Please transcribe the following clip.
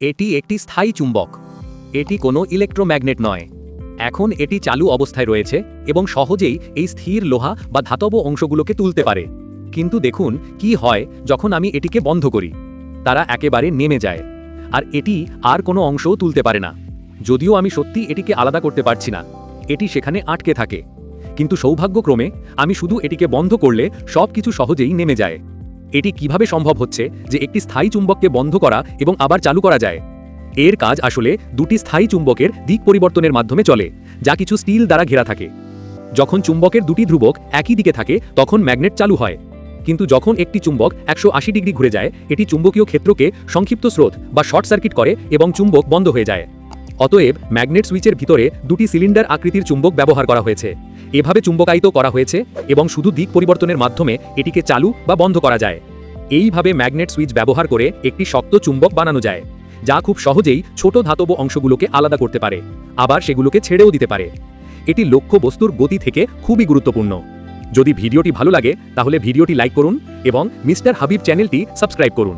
এটি একটি স্থায়ী চুম্বক। এটি কোনো ইলেকট্রোম্যাগনেট নয়। এখন এটি চালু অবস্থায় রয়েছে এবং সহজেই এই স্থির লোহা বা ধাতব অংশগুলোকে তুলতে পারে। কিন্তু দেখুন কি হয় যখন আমি এটিকে বন্ধ করি। তারা একেবারে নেমে যায়। আর এটি আর কোনো অংশও তুলতে পারে না। যদিও আমি সত্যি এটিকে আলাদা করতে পারছি না। এটি সেখানে আটকে থাকে। কিন্তু সৌভাগ্যক্রমে আমি শুধু এটিকে বন্ধ করলে সব কিছু সহজেই নেমে যায়। এটি কীভাবে সম্ভব হচ্ছে যে একটি স্থায়ী চুম্বককে বন্ধ করা এবং আবার চালু করা যায়? এর কাজ আসলে দুটি স্থায়ী চুম্বকের দিক পরিবর্তনের মাধ্যমে চলে, যা কিছু স্টিল দ্বারা ঘেরা থাকে। যখন চুম্বকের দুটি ধ্রুবক একই দিকে থাকে, তখন ম্যাগনেট চালু হয়। কিন্তু যখন একটি চুম্বক একশো আশি ডিগ্রি ঘুরে যায়, এটি চুম্বকীয় ক্ষেত্রকে সংক্ষিপ্ত স্রোত বা শর্ট সার্কিট করে এবং চুম্বক বন্ধ হয়ে যায়। অতএব ম্যাগনেট সুইচের ভিতরে দুটি সিলিন্ডার আকৃতির চুম্বক ব্যবহার করা হয়েছে। এভাবে চুম্বকায়িত করা হয়েছে এবং শুধু দিক পরিবর্তনের মাধ্যমে এটিকে চালু বা বন্ধ করা যায়। এইভাবে ম্যাগনেট সুইচ ব্যবহার করে একটি শক্ত চুম্বক বানানো যায়, যা খুব সহজেই ছোট ধাতব অংশগুলোকে আলাদা করতে পারে, আবার সেগুলোকে ছেড়েও দিতে পারে। এটি লক্ষ্য বস্তুর গতি থেকে খুবই গুরুত্বপূর্ণ। যদি ভিডিওটি ভালো লাগে, তাহলে ভিডিওটি লাইক করুন এবং মিস্টার হাবিব চ্যানেলটি সাবস্ক্রাইব করুন।